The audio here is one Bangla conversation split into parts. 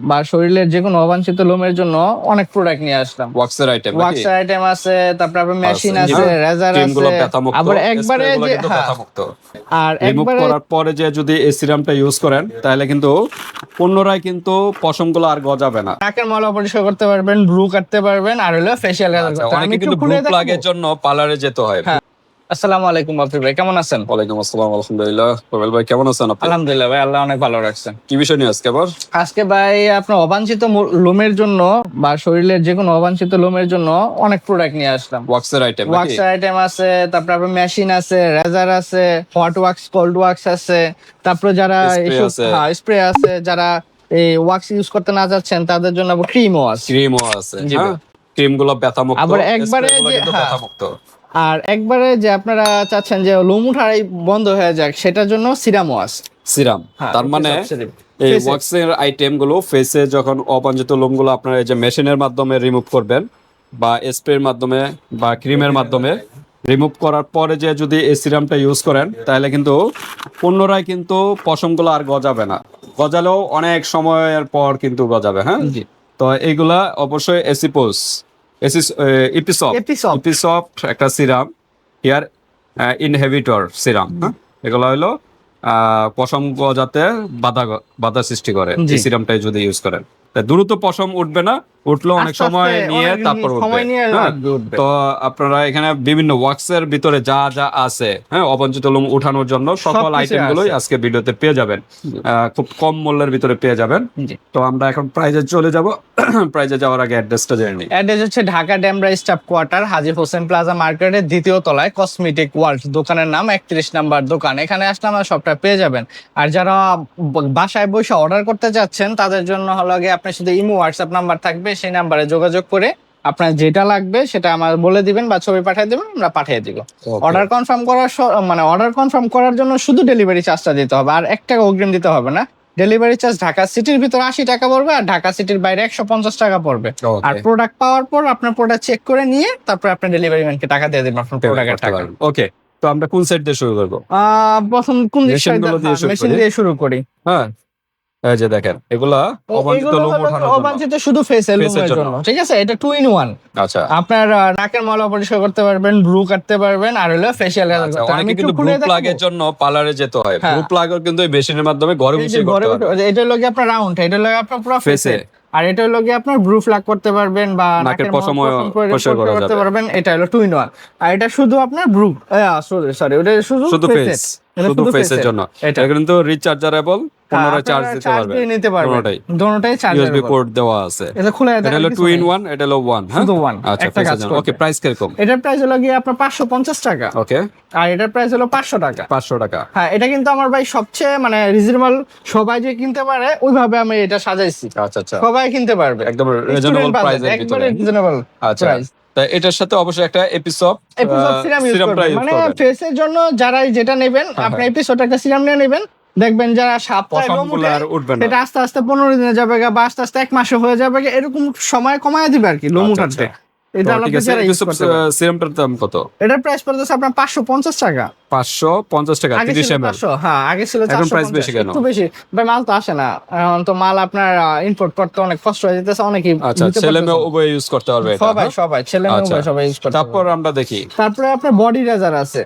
বা শরীরের যে কোনো অবাঞ্ছিত লোমের জন্য অনেক প্রোডাক্ট নিয়ে আসলাম। ওয়াক্সের আইটেম ওয়াক্স আইটেম আছে তারপর আপনার মেশিন আছে, রেজার আছে। আবার একবারে যে হ্যাঁ, আর একবারে করার পরে যে যদি এই সিরামটা ইউজ করেন তাহলে কিন্তু পুনরায় কিন্তু পশমগুলো আর গজাবে না। নাকের মলা পরিষ্কার করতে পারবেন ব্রু কাটতে পারবেন আর হলো ফেশিয়াল আচ্ছা, অনেকে কিন্তু ব্লু প্লাগের জন্য পার্লারে যেতে হয়। হ্যাঁ। আসসালামু আলাইকুম বাপি ভাই কেমন আছেন? ওয়ালাইকুম আসসালাম আলহামদুলিল্লাহ। কোয়েল ভাই কেমন আছেন আপনি? আলহামদুলিল্লাহ ভাই আল্লাহ অনেক ভালো রাখছেন। কি বিষয় নিয়ে আজকে আবার? আজকে ভাই আপনার অবাঞ্ছিত লোমের জন্য বা শরীরের যে কোনো অবাঞ্ছিত লোমের জন্য অনেক প্রোডাক্ট নিয়ে আসলাম। ওয়াক্সের আইটেম ওয়াক্স আইটেম আছে তারপর আপনার মেশিন আছে রেজার আছে হট ওয়াক্স কোল্ড ওয়াক্স আছে তারপর যারা স্প্রে আছে। যারা এই ওয়াক্স ইউজ করতে না যাচ্ছেন তাদের জন্য ক্রিমও আছে। ক্রিমও আছে জি হ্যাঁ? ক্রিমগুলো ব্যথা মুক্ত আবার একবারে spray আর একবারে যে আপনারা চাচ্ছেন যে লোম উঠাই বন্ধ হয়ে যাক সেটার জন্য সিরাম ওয়াশ। সিরাম। হ্যাঁ, তার মানে। এই। ওয়াক্সের আইটেমগুলো ফেসে যখন অবাঞ্ছিত লোমগুলো আপনারা এই যে মেশিনের মাধ্যমে রিমুভ করবেন বা স্প্রের মাধ্যমে বা ক্রিমের মাধ্যমে রিমুভ করার পরে যে যদি এই সিরামটা ইউজ করেন তাহলে কিন্তু পুনরায় কিন্তু পশমগুলো আর গজাবে না। গজালেও অনেক সময়ের পর কিন্তু গজাবে হ্যাঁ? তো এইগুলা অবশ্যই এসিপোস এসিস ইপিসপ Episop। ইপিসফট একটা সিরাম হেয়ার ইনহেভিটর সিরাম এগুলো হলো আহ, পশম গজাতে বাধা বাধা সৃষ্টি করে। এই সিরামটাই যদি ইউজ করেন দ্রুত পশম উঠবে না উঠলেও অনেক সময় নিয়ে তারপর হ্যাঁ? তো আপনারা এখানে বিভিন্ন ওয়াক্সের ভিতরে যা যা আছে হ্যাঁ অবঞ্চিত লোম উঠানোর জন্য সকল আইটেম গুলোই আজকে ভিডিওতে পেয়ে যাবেন। খুব কম মূল্যের ভিতরে পেয়ে যাবেন। তো আমরা এখন প্রাইজে চলে যাব। প্রাইজে যাওয়ার আগে অ্যাড্রেসটা জেনে নিই। অ্যাড্রেস হচ্ছে Dhaka Demra staff quarter Haji Hossain plaza মার্কেটের দ্বিতীয় তলায় কসমেটিক ওয়ার্ল্ড দোকানের নাম একত্রিশ নাম্বার দোকান। এখানে আসলে আমার সবটা পেয়ে যাবেন। আর যারা বাসায় বসে অর্ডার করতে চাচ্ছেন তাদের জন্য হলো গিয়ে আপনার শুধু ইমো হোয়াটসঅ্যাপ নাম্বার থাকবে। সেই নাম্বারে যোগাযোগ করে আপনার যেটা লাগবে সেটা আমার বলে দিবেন বা ছবি পাঠিয়ে দেবেন আমরা পাঠিয়ে দিব। অর্ডার কনফার্ম করার মানে অর্ডার কনফার্ম করার জন্য শুধু ডেলিভারি চার্জটা দিতে হবে আর এক টাকা অগ্রিম দিতে হবে না। ডেলিভারি চার্জ ঢাকা সিটির ভিতরে আশি টাকা পড়বে আর ঢাকা সিটির বাইরে একশো পঞ্চাশ টাকা পড়বে। আর প্রোডাক্ট পাওয়ার পর আপনার প্রোডাক্ট চেক করে নিয়ে তারপর আপনার ডেলিভারি ম্যানকে টাকা দিয়ে দেবেন আপনার প্রোডাক্টের টাকা। ওকে তো আমরা কোন সাইড দিয়ে শুরু করব? প্রথম কোন মেশিন দিয়ে শুরু করি। হ্যাঁ। এই যে দেখেন এগুলা অবাঞ্ছিত লোম ওঠানোর জন্য। অবাঞ্ছিত শুধু Face লোমের জন্য। ঠিক আছে? এটা টু ইন ওয়ান আচ্ছা। আপনার নাকের মলা পরিষ্কার করতে পারবেন ব্রু কাটতে পারবেন আর হলো ফেশিয়াল আচ্ছা, অনেকে কিন্তু ব্লু প্লাগের জন্য পার্লারে যেতে হয়। হ্যাঁ। ব্লু প্লাগের কিন্তু এই মেশিনের মাধ্যমে ঘরে বসে করতে পারবে বসে- এটা হলো গিয়ে আপনার রাউন্ড এটা হলো আপনার পুরো ফেসে আর এটা হলো গিয়ে আপনার ব্রু ফ্লাগ করতে পারবেন বা নাকের পশম পরিষ্কার করতে পারবেন। এটা হলো টু ইন ওয়ান আর এটা শুধু আপনার ব্রু সরি সরি ওটা শুধু শুধু ফেস শুধু ফেসের জন্য। এটা। কিন্তু রিচার্জারেবল পুনরায় চার্জ দিতে পারবে। নিতে পারবেন দোনোটাই চার্জ ইউএসবি পোর্ট দেওয়া আছে। এটা খুলে এটা হলো টু ইন ওয়ান এটা হলো ওয়ান হ্যাঁ? শুধু one, আচ্ছা একটা কাজ করবে। ওকে প্রাইস এটার প্রাইস হলো গিয়ে আপনার পাঁচশো পঞ্চাশ টাকা। ওকে আর এটার প্রাইস হলো পাঁচশো টাকা। পাঁচশো টাকা। হ্যাঁ এটা কিন্তু আমার ভাই সবচেয়ে মানে রিজনেবল সবাই যে কিনতে পারে ওইভাবে আমি এটা সাজাইছি। আচ্ছা আচ্ছা। সবাই কিনতে পারবে। একদম রিজনেবল একবারে ভিতরে। রিজনেবল আচ্ছা। প্রাইস তা এটার সাথে অবশ্যই একটা এপিসোড এপিসোড সিরাম ইউজ মানে ফেসের জন্য যারাই যেটা নেবেন হ্যাঁ, আপনি এপিসোড একটা সিরাম নিয়ে নেবেন। দেখবেন যারা পশমগুলো উঠবে সেটা আস্তে আস্তে পনেরো দিনে যাবে গা, বা আস্তে আস্তে এক মাসে হয়ে যাবে এরকম সময় কমায় দিবে আর কি লোম আচ্ছা, উঠাতে আচ্ছা। এটা। সিরামটার দাম কত এটার প্রাইস পড়তেছে আপনার টাকা পাঁচশো পঞ্চাশ টাকা আগে তিরিশ ছিল এম এল 500, হ্যাঁ আগে ছিল এখন 450, বেশি কেন? একটু বেশি ভাই মাল তো আসে না এখন তো মাল আপনার ইম্পোর্ট করতে অনেক কষ্ট হয়ে যেতেছে অনেকেই আচ্ছা ছেলে মেয়ে উভয় ইউজ করতে পারবে সবাই হ্যাঁ? সবাই ছেলে মেয়ে আচ্ছা। উভয় সবাই ইউজ করতে তারপর আমরা দেখি তারপরে আপনার বডি রেজার আছে।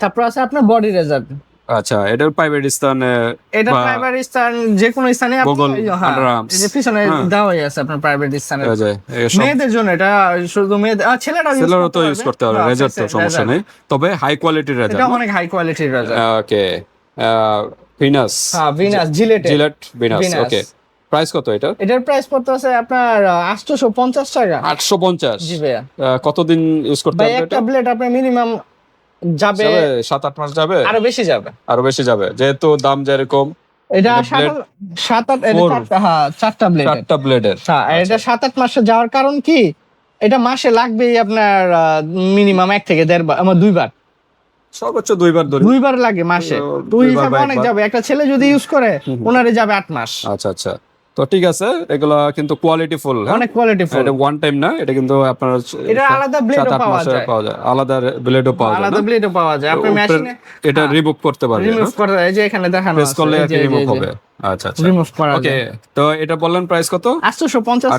তারপর আছে আপনার বডি রেজার আচ্ছা এটার প্রাইভেট স্থানে এটা প্রাইভেট স্থান যে কোনো স্থানে আপনি- হ্যাঁ, যে পিছনে হ্যাঁ। দেওয়াই আছে আপনার প্রাইভেট স্থানে মেয়েদের জন্য এটা শুধু মেয়েদের use ছেলেরও তো ইউজ করতে রেজার তো সমস্যা নেই। তবে হাই কোয়ালিটির রেজার এটা অনেক হাই কোয়ালিটির রেজার ওকে ফিনাস হ্যাঁ ভিনাস জিলেটে জিলেট ভিনাস ওকে প্রাইস কত এটা এটার প্রাইস পড়তে আছে আপনার আটশোশো পঞ্চাশ টাকা। আটশো পঞ্চাশ। জি ভাইয়া। কতদিন ইউজ করতে ভাই পারবে একটা ব্লেড আপনার মিনিমাম যাবে সাত আট মাস যাবে? আরও বেশি যাবে। আরও বেশি যাবে? যেহেতু দাম যেরকম এটা এটা সাত আট চারটা- হ্যাঁ ব্লেড চারটা ব্লেডের এটা সাত আট মাসে যাওয়ার কারণ কি? এটা মাসে লাগবেই আপনার মিনিমাম এক থেকে দেড় বার আমার দুইবার। সর্বোচ্চ দুইবার ধরি। দুইবার লাগে মাসে। দুই অনেক যাবে। একটা ছেলে যদি ইউজ করে ওনারে যাবে আট মাস। আচ্ছা আচ্ছা। তো ঠিক আছে এগুলো কিন্তু কোয়ালিটি ফুল হ্যাঁ? অনেক কোয়ালিটি ফুল এটা ওয়ান টাইম না এটা কিন্তু আপনার এটা আলাদা ব্লেডও পাওয়া যায়। পাওয়া যায়। আলাদা ব্লেডও পাওয়া যায় আলাদা ব্লেডও পাওয়া যায়। আপনি মেশিনে এটা রিমুভ করতে পারেন রিমুভ করতে এই যে এখানে দেখানো প্রেস আছে, করলে এই যে- রিমুভ হবে। আচ্ছা আচ্ছা। রিমুভ করা ওকে তো এটা বললেন প্রাইস কত?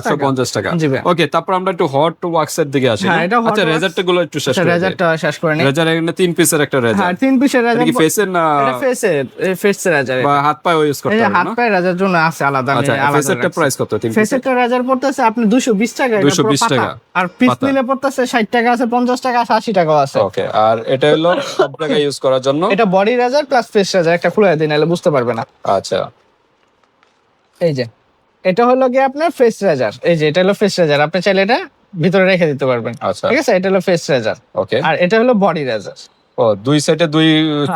টাকা। টাকা। ওকে তারপর আমরা একটু হট এর দিকে আসি। হ্যাঁ, এটা আচ্ছা। গুলো একটু শেষ করে দিই। শেষ করে নিই রেজার এখানে তিন পিসের একটা রেজার হ্যাঁ তিন পিসের এটা রেজার কি ফেসের না এটা ফেসের ফেসের রেজার বা হাত পায়ে ইউজ এই করতে যে হাত পায়ে রাজার জন্য আছে আলাদা আচ্ছা ফেসেরটা প্রাইস কত? তিন পিসের ফেসেরটা রাজার পড়তেছে আপনি দুশো বিশ টাকা এটা পুরো 220 টাকা। আর পিস। নিলে পড়তেছে ষাট টাকা আছে পঞ্চাশ টাকা আছে আশি টাকাও আছে। ওকে আর এটা হলো সব জায়গায় ইউজ করার জন্য? এটা বডি রাজার প্লাস ফেস রাজার একটা খুলে দিন নাহলে বুঝতে পারবে না। আচ্ছা। এই যে এটা হলো গিয়ে আপনার ফেস রাজার এই যে এটা হলো ফেস রাজার আপনি চাইলে এটা ভিতরে রেখে দিতে পারবেন। আচ্ছা। ঠিক আছে? এটা হলো ফেস রাজার ওকে। আর এটা হলো বডি রাজার ও দুই সাইডে দুই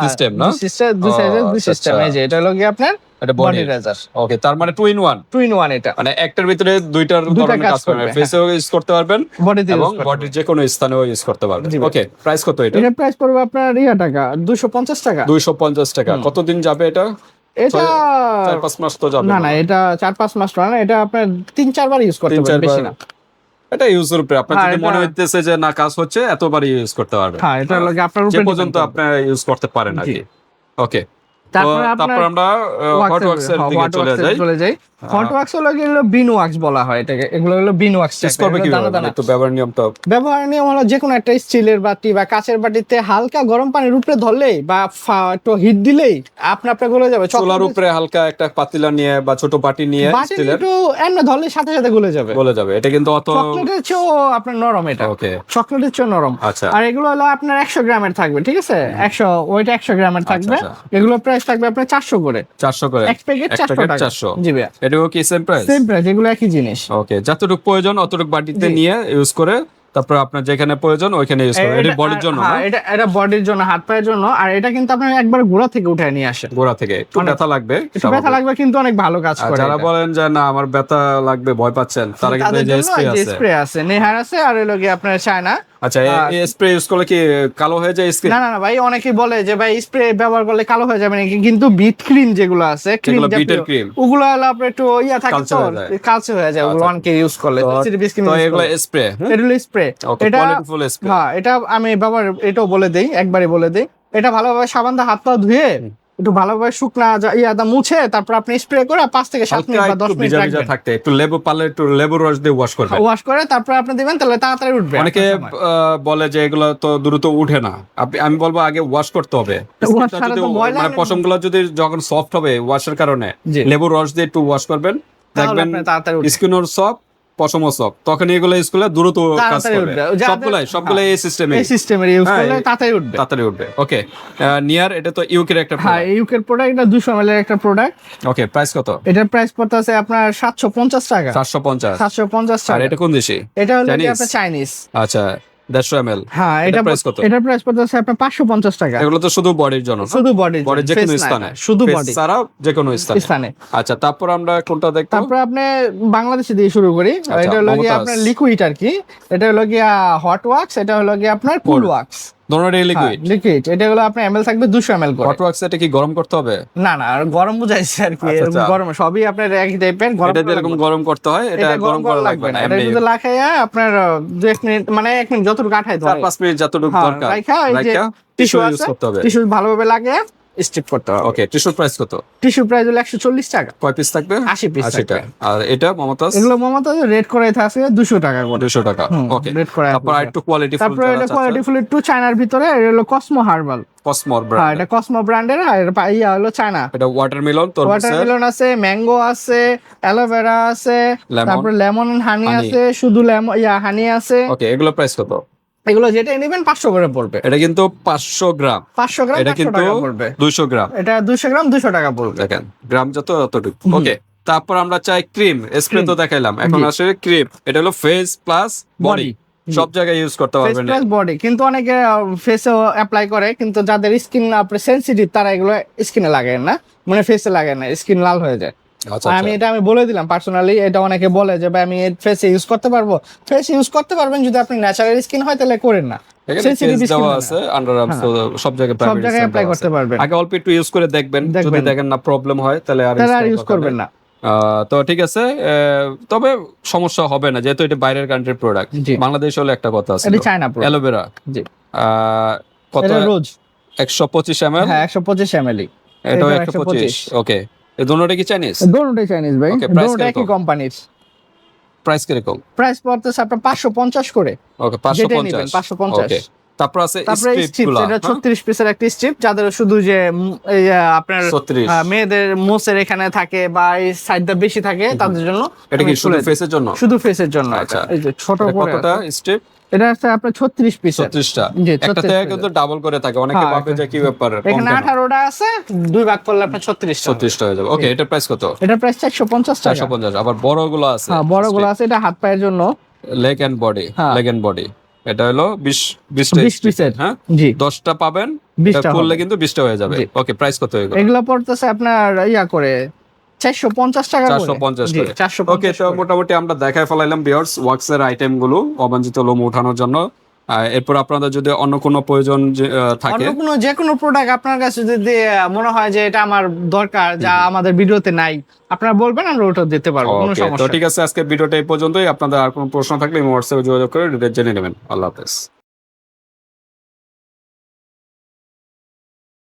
সিস্টেম না? সিস্টেম দুই সাইজের দুই আচ্ছা, সিস্টেম আচ্ছা। এই যে এটা হলো গিয়ে আপনার এটা বডি রাজার ওকে তার মানে two in one two in one এটা। মানে একটার ভিতরে দুইটার ধরনের কাজ করবে। করবে, হ্যাঁ। ফেসেও ইউজ করতে পারবেন বডিতে এবং বডির যে কোনো স্থানেও ইউজ করতে পারবেন। ওকে প্রাইস কত এটা? এটা প্রাইস পড়বে আপনার ইয়া টাকা দুশো পঞ্চাশ টাকা। দুইশো পঞ্চাশ টাকা। কতদিন যাবে এটা? এটা চার পাঁচ মাস তো যাবে না না। এটা চার পাঁচ মাস না এটা আপনার তিন চারবার ইউজ করতে পারবেন বেশি না। এটা ইউজের উপরে আপনার হ্যাঁ, যদি মনে হইতেছে যে না কাজ হচ্ছে এতবারই ইউজ করতে পারবেন। হ্যাঁ এটা লাগে আপনার উপরে পর্যন্ত আপনি ইউজ করতে পারেন আর কি। ওকে তারপরে তারপর আমরা হট এর দিকে চলে যাই। চলে যাই। হট ওয়াক্স হলো গিয়ে বিন ওয়াক্স বলা হয় এটাকে। এগুলো হলো বিন ওয়াক্স চেস করবে কি একটু ব্যবহার নিয়মটা ব্যবহার নিয়ম হলো যে কোনো একটা স্টিলের বাটি বা কাচের বাটিতে হালকা গরম পানির উপরে ধরলেই বা একটু হিট দিলেই আপনা আপনি গলে যাবে। চুলার উপরে হালকা একটা পাতিলা নিয়ে বা ছোট বাটি নিয়ে স্টিলের একটু এমনি ধরলে সাথে সাথে গলে যাবে। বলে যাবে। এটা কিন্তু অত চকলেটের চেয়েও আপনার নরম এটা। ওকে চকলেটের চেয়ে নরম। আচ্ছা। আর এগুলো হলো আপনার একশো গ্রামের থাকবে ঠিক আছে? একশো ওইটা একশো গ্রামের থাকবে। আচ্ছা। এগুলো প্রাইস থাকবে আপনার চারশো করে। চারশো করে। এক প্যাকেট এক চারশো প্যাকেট টাকা। চারশো। জি ভাইয়া। এটাও কি সেম প্রাইস সেম প্রাইস এগুলো একই জিনিস। ওকে যতটুকু প্রয়োজন অতটুকু বাটিতে নিয়ে ইউজ করে তারপর আপনার যেখানে প্রয়োজন ওইখানে ইউজ করবেন এটা বডির জন্য হ্যাঁ, এটা এটা বডির জন্য হাত পায়ের জন্য। আর এটা কিন্তু আপনার একবার গোড়া থেকে উঠায় নিয়ে আসে গোড়া থেকে একটু ব্যথা লাগবে একটু ব্যথা লাগবে কিন্তু অনেক ভালো কাজ করে যারা বলেন যে না আমার ব্যথা লাগবে ভয় পাচ্ছেন তারা কিন্তু এই যে স্প্রে আছে। স্প্রে আছে নেহার আছে আর হলো গিয়ে আপনার চায়না আচ্ছা এই স্প্রে ইউজ করলে কি কালো হয়ে যায় স্কিন না না না ভাই অনেকেই বলে যে ভাই স্প্রে ব্যবহার করলে কালো হয়ে যাবে নাকি? কিন্তু বিট ক্রিম যেগুলো আছে ক্রিম cream। ওগুলো হলো আপনার একটু ইয়া থাকে তো। কালচে হয়ে যায় ওগুলো আচ্ছা। অনেকে ইউজ করলে তো এগুলো স্প্রে এটা হলো স্প্রে এটা হ্যাঁ এটা আমি ব্যবহার এটাও বলে দেই একবারই বলে দেই। এটা ভালোভাবে সাবান দিয়ে হাত পা ধুয়ে একটু ভালোভাবে শুকনা ইয়াদা মুছে তারপর আপনি স্প্রে করে পাঁচ থেকে সাত মিনিট বা দশ মিনিট থাকতে একটু লেবু পারলে একটু লেবুর রস দিয়ে ওয়াশ করবেন। ওয়াশ করে তারপর আপনি দিবেন তাহলে তাড়াতাড়ি উঠবে অনেকে বলে যে এগুলো তো দ্রুত উঠে না। আপনি আমি বলব আগে ওয়াশ করতে হবে। মানে। পশমগুলো যদি যখন সফট হবে ওয়াশের কারণে জি। লেবুর রস দিয়ে একটু ওয়াশ করবেন। দেখবেন স্কিনর সফট পশমও সফট তখন এগুলো স্কুলে দ্রুত কাজ করবে। সবগুলাই সবগুলাই এই সিস্টেমে এই সিস্টেমে ইউজ হ্যাঁ, করলে তাড়াতাড়ি উঠবে। তাড়াতাড়ি উঠবে। ওকে নিয়ার এটা তো ইউকের একটা হ্যাঁ ইউকের প্রোডাক্ট এটা দুশো এম এর একটা প্রোডাক্ট ওকে প্রাইস কত? এটার প্রাইস পড়তে আছে আপনার সাতশো পঞ্চাশ টাকা। চারশো পঞ্চাশ। সাতশো পঞ্চাশ আর এটা কোন দেশি? এটা হলো আপনার চাইনিজ আচ্ছা দেড়শো এম হ্যাঁ এটা প্রাইস কত? এটার প্রাইস পড়তে আছে আপনার পাঁচশো পঞ্চাশ টাকা। এগুলো তো শুধু বডির জন্য? শুধু বডি বডির যে কোনো স্থানে। শুধু বডি ছাড়াও যে কোনো স্থানে। স্থানে। আচ্ছা তারপর আমরা কোনটা দেখব? তারপর আপনি বাংলাদেশে দিয়ে শুরু করি। আচ্ছা, এটা হলো গিয়ে। আপনার লিকুইড আর কি। এটা হলো গিয়ে হট ওয়াক্স এটা হলো গিয়ে আপনার কুল। ওয়াক্স দোনোটাই লিকুইড লিকুইড এটা হলো আপনার এমএল থাকবে দুশো এমএল করে। হট এটা কি গরম করতে হবে? না না আর গরম বুঝাইছে আর কি আচ্ছা, এরকম আচ্ছা। গরম সবই আপনার একই টাইপের গরম এটা যেরকম গরম করতে হয় এটা গরম করা লাগবে না এটা যদি লাখাইয়া আপনার আহ, মিনিট মানে এক মিনিট যতটুকু কাঠায় চার ধরে পাঁচ মিনিট যতটুকু হ্যাঁ, দরকার। রাইখা এই যে টিস্যু টিস্যু ইউজ করতে হবে। টিস্যু ভালোভাবে লাগে। স্টিপ করতে হবে। ওকে টিস্যুর প্রাইস কত? টিস্যু প্রাইস হলো একশো চল্লিশ টাকা। কয় পিস থাকবে? 80 piece আশিটা থাকবে। আর এটা মমতাজ এগুলো মমতা রেড করে থাকে দুশো টাকা করে। দুশো টাকা। ওকে red করে তারপর একটু কোয়ালিটি তারপরে এটা কোয়ালিটি ফুল একটু চায়নার ভিতরে এটা হলো কসমো হার্বাল কসমর হ্যাঁ ব্র্যান্ড এটা কসমো ব্র্যান্ডের আর ইয়া হলো চায়না এটা ওয়াটারমেলন ওয়াটারমেলন আছে। ম্যাঙ্গো আছে অ্যালোভেরা আছে তারপর লেমন হানি আছে শুধু লেমন ইয়া হানি আছে। ওকে এগুলো প্রাইস কত? এগুলো যেটা নেবেন পাঁচশো করে পড়বে। এটা কিন্তু পাঁচশো গ্রাম। পাঁচশো গ্রাম এটা কিন্তু দুইশো গ্রাম। এটা দুশো গ্রাম দুশো টাকা পড়বে। দেখেন গ্রাম যত ততটুকু। ওকে তারপর আমরা চাই ক্রিম স্প্রে তো দেখাইলাম। এখন জি। আসলে ক্রিম। এটা হলো ফেস প্লাস বডি। সব জায়গায় ইউজ করতে ফেস পারবেন। Plus body. কিন্তু অনেকে ফেসেও অ্যাপ্লাই করে কিন্তু যাদের স্কিন আপনি সেনসিটিভ তারা এগুলো স্কিনে লাগে না। মানে ফেসে লাগে না স্কিন লাল হয়ে যায়। আমি এটা আমি বলে দিলাম পার্সোনালি এটা অনেকে বলে যে ভাই আমি ফেসে ইউজ করতে পারব? ফেস ইউজ করতে পারবেন যদি আপনি ন্যাচারাল স্কিন হয় তাহলে করেন না। এখানে Sensitive ফেস skin দেওয়া না। আছে সব জায়গায় সব জায়গায় অ্যাপ্লাই করতে পারবেন। আগে অল্প একটু ইউজ করে দেখবেন। যদি দেখেন না প্রবলেম হয় তাহলে আর তাহলে আর use ইউজ করবেন না। আহ, তো ঠিক আছে তবে সমস্যা হবে না যেহেতু এটা বাইরের কান্ট্রির প্রোডাক্ট বাংলাদেশ হলে একটা কথা আছে। অ্যালোভেরা কত? রোজ একশো পঁচিশ এম এল হ্যাঁ একশো পঁচিশ এম এল এটাও একশো পঁচিশ। ওকে এই দুটোটা কি চাইনিজ দোনোটাই চাইনিজ ভাই। দোনোটা একই কোম্পানির প্রাইস কীরকম? প্রাইস পড়তেছে আপনার পাঁচশো পঞ্চাশ করে। ওকে পাঁচশো পঞ্চাশ। 550 ওকে তারপর আছে তারপরে স্ট্রিপ এটা ছত্রিশ পিসের একটা স্ট্রিপ যাদের শুধু যে আপনার মেয়েদের মোসের এখানে থাকে বা এই সাইডটা বেশি থাকে তাদের জন্য এটা কি শুধু ফেসের জন্য? শুধু ফেসের জন্য। আচ্ছা। এই যে ছোট কতটা স্ট্রিপ এটা আছে আপনার ছত্রিশ পিসের। ছত্রিশটা। জি, একটা 36 থেকে piece। কিন্তু ডাবল করে থাকে অনেকে হ্যাঁ, ভাবে যে কি ব্যাপার এখানে কেন? আঠারোটা আছে দুই ভাগ করলে আপনার ছত্রিশ ছত্রিশটা হয়ে যাবে। ওকে এটার প্রাইস কত? এটা প্রাইস টাকা। আবার বড়গুলো আছে। হ্যাঁ বড়গুলো আছে এটা হাত পায়ের জন্য। লেগ এন্ড বডি হ্যাঁ। লেগ এন্ড বডি এটা হলো বিশ বিশটা বিশ পিসের। হ্যাঁ? জি। দশটা পাবেন 20টা এটা করলে কিন্তু বিশটা হয়ে যাবে। ওকে প্রাইস কত হয়ে গেল এগুলো পড়তেছে আপনার ইয়া করে চারশো পঞ্চাশ টাকা চারশো পঞ্চাশ ওকে তো মোটামুটি আমরা দেখায় ফেলাইলাম বিয়ার্স ওয়াক্স আইটেমগুলো অবাঞ্ছিত লোম উঠানোর জন্য। এরপর আপনাদের যদি অন্য কোনো প্রয়োজন থাকে অন্য কোনো যে কোনো প্রোডাক্ট আপনার কাছে যদি মনে হয় যে এটা আমার দরকার যা আমাদের ভিডিওতে নাই আপনারা বলবেন আমরা ওটা দিতে পারব কোনো ওকে তো ঠিক আছে আজকে ভিডিওটা এই পর্যন্তই। আপনাদের আর কোনো প্রশ্ন থাকলে হোয়াটসঅ্যাপে যোগাযোগ করে জেনে নেবেন। আল্লাহ হাফেজ।